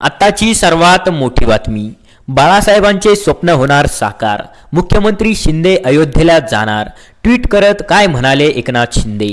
आत्ताची सर्वात मोठी बातमी. बाळासाहेबांचे स्वप्न होणार साकार. मुख्यमंत्री शिंदे अयोध्येला जाणार. ट्विट करत काय म्हणाले एकनाथ शिंदे?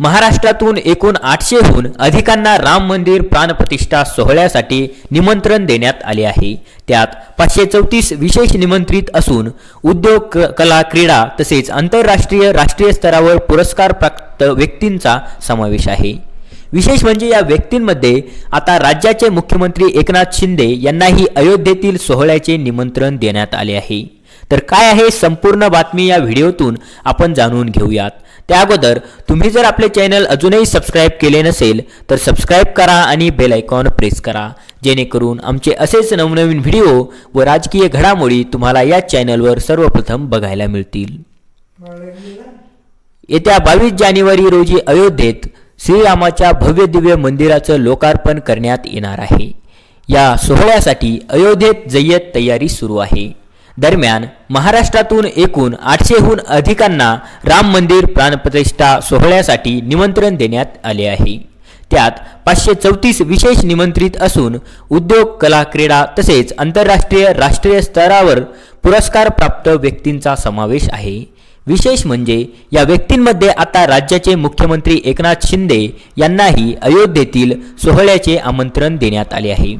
महाराष्ट्रातून एकूण आठशेहून अधिकांना राम मंदिर प्राणप्रतिष्ठा सोहळ्यासाठी निमंत्रण देण्यात आले आहे. त्यात पाचशे चौतीस विशेष निमंत्रित असून उद्योग कला क्रीडा तसेच आंतरराष्ट्रीय राष्ट्रीय स्तरावर पुरस्कार प्राप्त व्यक्तींचा समावेश आहे. विशेष म्हणजे या व्यक्तींमध्ये आता राज्याचे मुख्यमंत्री एकनाथ शिंदे यांनाही अयोध्येतील सोहळ्याचे निमंत्रण देण्यात आले आहे. तर काय आहे संपूर्ण बातमी या व्हिडिओतून आपण जाणून घेऊयात. त्या अगोदर तुम्ही जर आपले चॅनल अजूनही सबस्क्राईब केले नसेल तर सबस्क्राईब करा आणि बेल आयकॉन प्रेस करा. जेणेकरून आमचे असेच नवनवीन व्हिडिओ व राजकीय घडामोडी तुम्हाला या चॅनलवर सर्वप्रथम बघायला मिळतील. येत्या बावीस जानेवारी रोजी अयोध्येत श्रीरामाच्या भव्य दिव्य मंदिराचं लोकार्पण करण्यात येणार आहे. या सोहळ्यासाठी अयोध्येत जय्यत तयारी सुरू आहे. दरम्यान महाराष्ट्रातून एकूण आठशेहून अधिकांना राम मंदिर प्राणप्रतिष्ठा सोहळ्यासाठी निमंत्रण देण्यात आले आहे. त्यात पाचशे चौतीस विशेष निमंत्रित असून उद्योग कला क्रीडा तसेच आंतरराष्ट्रीय राष्ट्रीय स्तरावर पुरस्कार प्राप्त व्यक्तींचा समावेश आहे. विशेष म्हणजे या व्यक्तींमध्ये आता राज्याचे मुख्यमंत्री एकनाथ शिंदे यांनाही अयोध्येतील सोहळ्याचे आमंत्रण देण्यात आले आहे.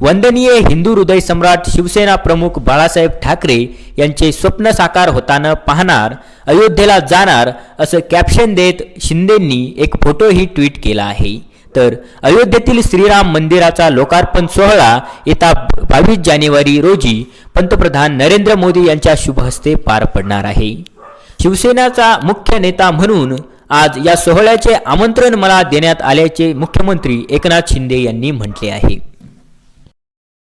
वंदनीय हिंदू हृदय सम्राट शिवसेना प्रमुख बाळासाहेब ठाकरे यांचे स्वप्न साकार होताना पाहणार अयोध्येला जाणार असं कॅप्शन देत शिंदेंनी एक फोटोही ट्विट केला आहे. तर अयोध्येतील श्रीराम मंदिराचा लोकार्पण सोहळा येत्या बावीस जानेवारी रोजी पंतप्रधान नरेंद्र मोदी यांच्या शुभहस्ते पार पडणार आहे. शिवसेनाचा मुख्य नेता म्हणून आज या सोहळ्याचे आमंत्रण मला देण्यात आल्याचे मुख्यमंत्री एकनाथ शिंदे यांनी म्हटले आहे.